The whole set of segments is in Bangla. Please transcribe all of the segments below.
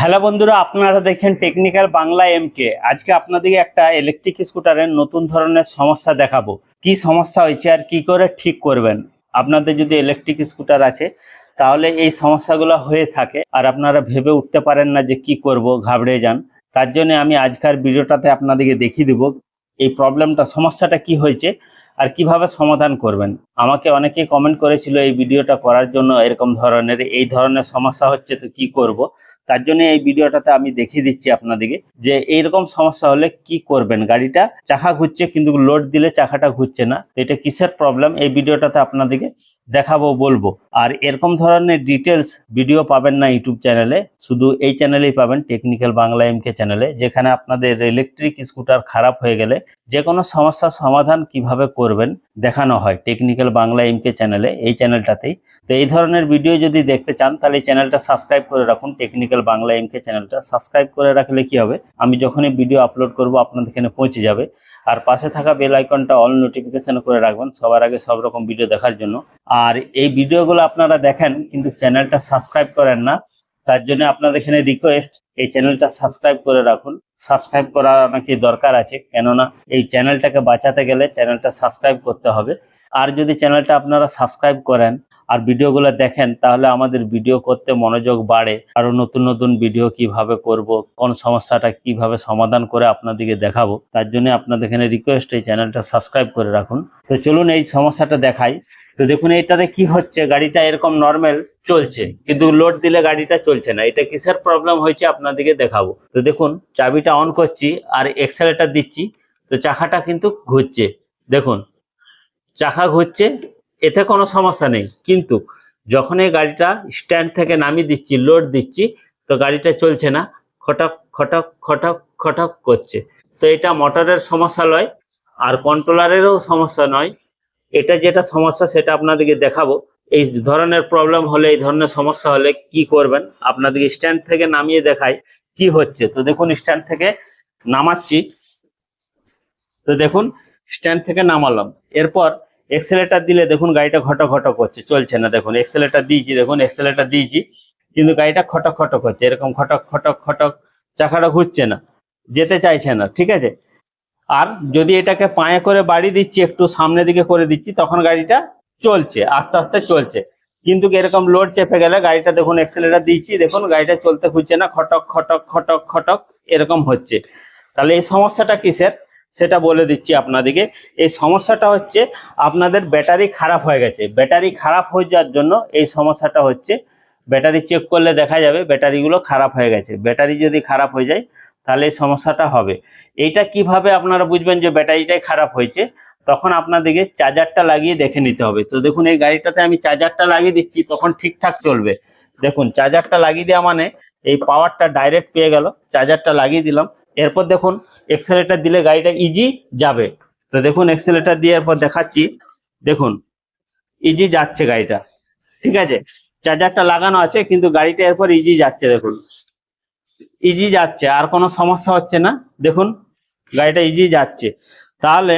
হ্যালো বন্ধুরা, আপনারা দেখছেন টেকনিক্যাল বাংলা এমকে আজকে আপনাদেরকে একটা ইলেকট্রিক স্কুটারের নতুন ধরনের সমস্যা দেখাবো। কি সমস্যা হয়েছে আর কি করে ঠিক করবেন? আপনাদের যদি ইলেকট্রিক স্কুটার আছে, তাহলে এই সমস্যাগুলো হয়ে থাকে আর আপনারা ভেবে উঠতে পারেন না যে কি করব, ঘাবড়ে যান। তার জন্য আমি আজকের ভিডিওটাতে আপনাদেরকে দেখিয়ে দেবো এই প্রবলেমটা সমস্যাটা কি হয়েছে আর কীভাবে সমাধান করবেন। আমাকে অনেকেই কমেন্ট করেছিল এই ভিডিওটা করার জন্য এরকম ধরনের, এই ধরনের সমস্যা হচ্ছে তো কি করব? তার জন্য এই ভিডিওটাতে আমি দেখিয়ে দিচ্ছি আপনাদেরকে যে এইরকম সমস্যা হলে কি করবেন? গাড়িটা চাকা ঘুরছে কিন্তু লোড দিলে চাকাটা ঘুরছে না। তো এটা কিসের প্রবলেম এই ভিডিওটাতে আপনাদেরকে দেখাবো, বলব। আর এরকম ধরনের ডিটেলস ভিডিও পাবেন না ইউটিউব চ্যানেলে শুধু এই চ্যানেলেই পাবেন টেকনিক্যাল বাংলা এমকে চ্যানেলে যেখানে আপনাদের ইলেকট্রিক স্কুটার খারাপ হয়ে গেলে যে কোনো সমস্যার সমাধান কীভাবে করবেন দেখানো হয়। টেকনিক্যাল বাংলা এমকে চ্যানেলে এই চ্যানেলটাতেই তো এই ধরনের ভিডিও যদি দেখতে চান, তাহলে এই চ্যানেলটা সাবস্ক্রাইব করে রাখুন। টেকনিক্যাল বাংলা এমকে চ্যানেলটা সাবস্ক্রাইব করে রাখলে কি হবে? আমি যখনই ভিডিও আপলোড করব, আপনাদের এখানে পৌঁছে যাবে। আর পাশে থাকা বেল আইকনটা অল নোটিফিকেশন করে রাখবেন, সবার আগে সব রকম ভিডিও দেখার জন্য। আর এই ভিডিওগুলো আপনারা দেখেন, কিন্তু চ্যানেলটা সাবস্ক্রাইব করেন না, তার জন্য আপনাদের এখানে রিকোয়েস্ট এই চ্যানেলটা সাবস্ক্রাইব করে রাখুন। সাবস্ক্রাইব করা নাকি দরকার আছে, কেননা এই চ্যানেলটাকে বাঁচাতে গেলে চ্যানেলটা সাবস্ক্রাইব করতে হবে। আর যদি চ্যানেলটা আপনারা সাবস্ক্রাইব করেন আর ভিডিওগুলো দেখেন, তাহলে আমাদের ভিডিও করতে মনোযোগ বাড়ে। আরও নতুন নতুন ভিডিও কীভাবে করব, কোন সমস্যাটা কীভাবে সমাধান করে আপনাদেরকে দেখাবো, তার জন্য আপনাদের এখানে রিকোয়েস্ট এই চ্যানেলটা সাবস্ক্রাইব করে রাখুন। তো চলুন এই সমস্যাটা দেখাই। তো দেখুন, এইটাতে কি হচ্ছে, গাড়িটা এরকম নর্মাল চলছে, কিন্তু লোড দিলে গাড়িটা চলছে না। এটা কিসের প্রবলেম হয়েছে আপনাদেরকে দেখাবো। তো দেখুন, চাবিটা অন করছি আর এক্সেলেটার দিচ্ছি, তো চাকাটা কিন্তু ঘুরছে। দেখুন চাকা ঘুরছে, এতে কোনো সমস্যা নেই। কিন্তু যখন এই গাড়িটা স্ট্যান্ড থেকে নামিয়ে দিচ্ছি লোড দিচ্ছি, তো গাড়িটা চলছে না, খটক খটক খটক খটক করছে। তো এটা মোটরের সমস্যা নয়, আর কন্ট্রোলারেরও সমস্যা নয়। এটা যেটা সমস্যা সেটা আপনাদেরকে দেখাবো। এই ধরনের প্রবলেম হলে, এই ধরনের সমস্যা হলে কি করবেন? আপনাদেরকে স্ট্যান্ড থেকে নামিয়ে দেখাই কি হচ্ছে। তো দেখুন স্ট্যান্ড থেকে নামাচ্ছি। তো দেখুন স্ট্যান্ড থেকে নামালাম। এরপর এক্সেলেটার দিলে দেখুন গাড়িটা ঘট ঘট করছে, চলছে না। দেখুন এক্সেলেটার দিয়েছি, দেখুন এক্সেলেটার দিয়েছি, কিন্তু গাড়িটা খটক খটক হচ্ছে এরকম খটক খটক খটক চাকাটা ঘুরছে না, যেতে চাইছে না, ঠিক আছে? আর যদি এটাকে পায়ে করে বাড়ি দিচ্ছি, একটু সামনের দিকে করে দিচ্ছি, তখন গাড়িটা চলছে, আস্তে আস্তে চলছে। কিন্তু এরকম লোড চেপে গেলে গাড়িটা দেখুন এক্সেলেটার দিচ্ছি দেখুন গাড়িটা চলতে খুঁজছে না খটক খটক খটক খটক এরকম হচ্ছে। তাহলে এই সমস্যাটা কিসের? সেটা বলে দিচ্ছি আপনাদেরকে। এই সমস্যাটা হচ্ছে আপনাদের ব্যাটারি খারাপ হয়ে গেছে। ব্যাটারি খারাপ হয়ে যাওয়ার জন্য এই সমস্যাটা হচ্ছে, ব্যাটারি চেক করলে দেখা যাবে ব্যাটারিগুলো খারাপ হয়ে গেছে। ব্যাটারি যদি খারাপ হয়ে যায়, তাহলে এই সমস্যাটা হবে। এইটা কীভাবে আপনারা বুঝবেন যে ব্যাটারিটাই খারাপ হয়েছে? তখন আপনাদেরকে চার্জারটা লাগিয়ে দেখে নিতে হবে। তো দেখুন, এই গাড়িটাতে আমি চার্জারটা লাগিয়ে দিচ্ছি, তখন ঠিকঠাক চলবে। দেখুন চার্জারটা লাগিয়ে দেওয়া মানে এই পাওয়ারটা ডাইরেক্ট পেয়ে গেল। চার্জারটা লাগিয়ে দিলাম। এরপর দেখুন এক্সেলেটার দিলে গাড়িটা ইজি যাবে। তো দেখুন এক্সেলেটার দিয়ে এরপর দেখাচ্ছি। দেখুন ইজি যাচ্ছে গাড়িটা। ঠিক আছে? চার্জারটা লাগানো আছে, কিন্তু গাড়িটা এরপর ইজি যাচ্ছে, দেখুন। ইজি যাচ্ছে, আর কোনো সমস্যা হচ্ছে না। দেখুন, গাড়িটা ইজি যাচ্ছে। তাহলে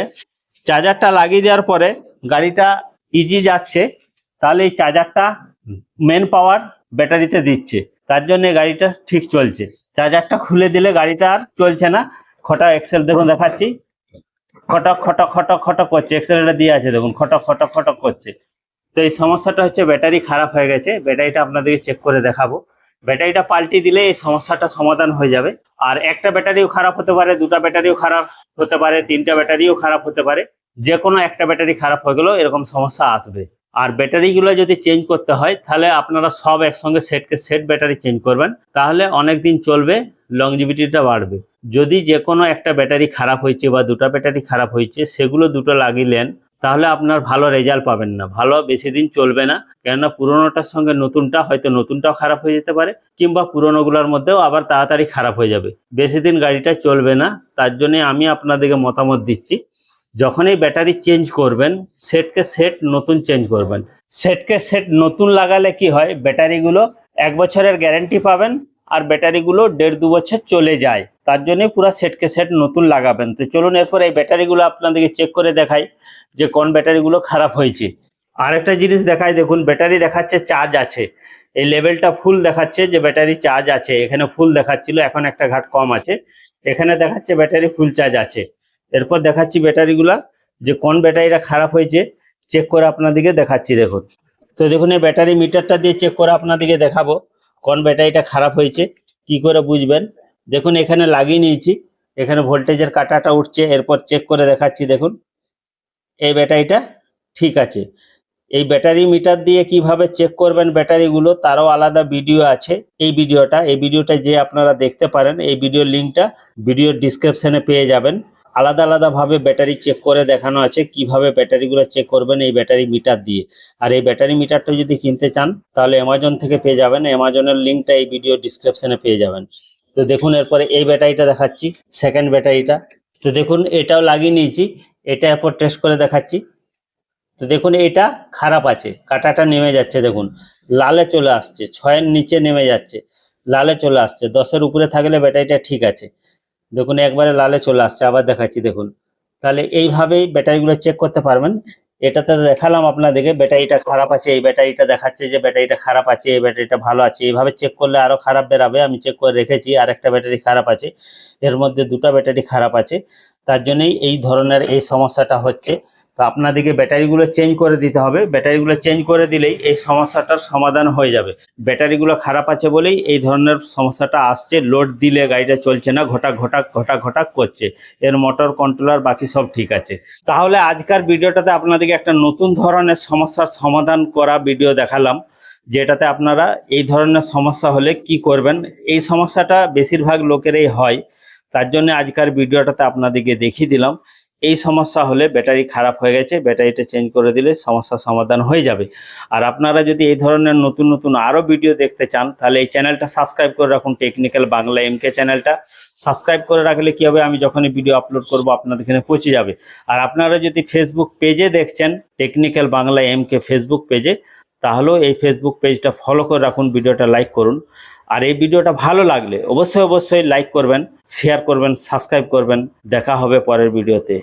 চার্জারটা লাগিয়ে দেওয়ার পরে গাড়িটা ইজি যাচ্ছে। তাহলে এই চার্জারটা মেন পাওয়ার ব্যাটারিতে দিচ্ছে। তার জন্য গাড়িটা ঠিক চলছে। চার্জারটা খুলে দিলে গাড়িটা আর চলছে না। খটা এক্সেল দেখুন দেখাচ্ছি। খটক খটক খটক খটক করছে। এক্সেলটা দিয়ে আছে দেখুন। খটক খটক খটক করছে। তো এই সমস্যাটা হচ্ছে ব্যাটারি খারাপ হয়ে গেছে। ব্যাটারিটা আপনাদেরকে চেক করে দেখাবো। ব্যাটারিটা পাল্টি দিলে এই সমস্যাটা সমাধান হয়ে যাবে। আর একটা ব্যাটারিও খারাপ হতে পারে, দুটা ব্যাটারিও খারাপ হতে পারে, তিনটা ব্যাটারিও খারাপ হতে পারে। যে কোনো একটা ব্যাটারি খারাপ হয়ে গেলেও এরকম সমস্যা আসবে। আর ব্যাটারিগুলো যদি চেঞ্জ করতে হয়, তাহলে আপনারা সব একসঙ্গে সেটকে সেট ব্যাটারি চেঞ্জ করবেন। তাহলে অনেক দিন চলবে লংজিভিটিটা বাড়বে। যদি যে কোনো একটা ব্যাটারি খারাপ হয়েছে বা দুটো ব্যাটারি খারাপ হয়েছে, সেগুলো দুটো লাগিলেন, তাহলে আপনার ভালো রেজাল্ট পাবেন না। ভালো বেশি দিন চলবে না, কেননা পুরোনোটার সঙ্গে নতুনটা হয়তো নতুনটাও খারাপ হয়ে যেতে পারে, কিংবা পুরোনোগুলোর মধ্যেও আবার তাড়াতাড়ি খারাপ হয়ে যাবে। বেশি দিন গাড়িটা চলবে না, তার জন্য আমি আপনাদেরকে মতামত দিচ্ছি। যখনই ব্যাটারি চেঞ্জ করবেন সেটকে সেট নতুন চেঞ্জ করবেন। সেটকে সেট নতুন লাগালে কি হয়? ব্যাটারিগুলো এক বছরের গ্যারেন্টি পাবেন আর ব্যাটারিগুলো দেড় দু বছর চলে যায়। তার জন্যই পুরো সেটকে সেট নতুন লাগাবেন। তো চলুন এরপর এই ব্যাটারিগুলো আপনাদেরকে চেক করে দেখাই যে কোন ব্যাটারিগুলো খারাপ হয়েছে। আরেকটা জিনিস দেখাই, দেখুন ব্যাটারি দেখাচ্ছে চার্জ আছে। এই লেভেলটা ফুল দেখাচ্ছে যে ব্যাটারি চার্জ আছে। এখানে ফুল দেখাচ্ছিল, এখন একটা ঘাট কম আছে। এখানে দেখাচ্ছে ব্যাটারি ফুল চার্জ আছে। এরপর দেখাচ্ছি ব্যাটারিগুলা যে কোন ব্যাটারিটা খারাপ হয়েছে চেক করে আপনাদেরকে দেখাচ্ছি, দেখুন। তো দেখুন, এই ব্যাটারি মিটারটা দিয়ে চেক করে আপনাদেরকে দেখাবো, কোন ব্যাটারিটা খারাপ হয়েছে, কি করে বুঝবেন? দেখুন, এখানে লাগিয়ে নিয়েছি, এখানে ভোল্টেজের কাটাটা উঠছে, এরপর চেক করে দেখাচ্ছি, দেখুন। এই ব্যাটারিটা ঠিক আছে। এই ব্যাটারি মিটার দিয়ে কীভাবে চেক করবেন ব্যাটারিগুলো তারও আলাদা ভিডিও আছে এই ভিডিওটা এই ভিডিওটা যে আপনারা দেখতে পারেন, এই ভিডিওর লিঙ্কটা ভিডিওর ডিসক্রিপশানে পেয়ে যাবেন। আলাদা আলাদা ভাবে ব্যাটারি চেক করে দেখানো আছে, কীভাবে ব্যাটারিগুলো চেক করবেন এই ব্যাটারি মিটার দিয়ে। আর এই ব্যাটারি মিটারটা যদি কিনতে চান, তাহলে অ্যামাজন থেকে পেয়ে যাবেন। অ্যামাজনের লিঙ্কটা এই ভিডিও ডিসক্রিপশনে পেয়ে যাবেন। তো দেখুন, এরপরে এই ব্যাটারিটা দেখাচ্ছি সেকেন্ড ব্যাটারিটা তো দেখুন, এটাও লাগিয়ে নিয়েছি, এটা এরপর টেস্ট করে দেখাচ্ছি। তো দেখুন, এটা খারাপ আছে, কাটাটা নেমে যাচ্ছে, দেখুন। লালে চলে আসছে, ছয়ের নিচে নেমে যাচ্ছে, লালে চলে আসছে। দশের উপরে থাকলে ব্যাটারিটা ঠিক আছে। দেখুন, একবারে লালে চলে আসছে, আবার দেখাচ্ছি, দেখুন। তাহলে এইভাবেই ব্যাটারিগুলো চেক করতে পারবেন। এটাতে দেখালাম আপনাদেরকে, ব্যাটারিটা খারাপ আছে, এই ব্যাটারিটা দেখাচ্ছে যে ব্যাটারিটা খারাপ আছে, এই ব্যাটারিটা ভালো আছে। এইভাবে চেক করলে আরও খারাপ বেরাবে, আমি চেক করে রেখেছি আর একটা ব্যাটারি খারাপ আছে। এর মধ্যে দুটা ব্যাটারি খারাপ আছে। তার জন্যই এই ধরনের এই সমস্যাটা হচ্ছে। আপনাদেরকে ব্যাটারিগুলো চেঞ্জ করে দিতে হবে। ব্যাটারিগুলো চেঞ্জ করে দিলেই এই সমস্যাটার সমাধান হয়ে যাবে। ব্যাটারিগুলো খারাপ আছে বলেই এই ধরনের সমস্যাটা আসছে। লোড দিলে গাড়িটা চলছে না ঘটাক ঘটাক ঘটাক ঘটাক করছে। এর মোটর কন্ট্রোলার বাকি সব ঠিক আছে। তাহলে আজকের ভিডিওটাতে আপনাদেরকে একটা নতুন ধরনের সমস্যার সমাধান করা ভিডিও দেখালাম। যেটাতে আপনারা এই ধরনের সমস্যা হলে কি করবেন? এই সমস্যাটা বেশিরভাগ লোকেরই হয়। তার জন্য আজকের ভিডিওটাতে আপনাদেরকে দেখিয়ে দিলাম। এই সমস্যা হলে ব্যাটারি খারাপ হয়ে গেছে, ব্যাটারিটা চেঞ্জ করে দিলে সমস্যার সমাধান হয়ে যাবে। আর আপনারা যদি এই ধরনের নতুন নতুন আরও ভিডিও দেখতে চান, তাহলে এই চ্যানেলটা সাবস্ক্রাইব করে রাখুন টেকনিক্যাল বাংলা এমকে চ্যানেলটা সাবস্ক্রাইব করে রাখলে কী হবে? আমি যখনই ভিডিও আপলোড করব, আপনাদের এখানে পৌঁছে যাবে। আর আপনারা যদি ফেসবুক পেজে দেখছেন টেকনিক্যাল বাংলা এমকে ফেসবুক পেজে তাহলেও এই ফেসবুক পেজটা ফলো করে রাখুন, ভিডিওটা লাইক করুন। আর এই ভিডিওটা ভালো লাগলে অবশ্যই অবশ্যই লাইক করবেন শেয়ার করবেন সাবস্ক্রাইব করবেন। দেখা হবে পরের ভিডিওতে।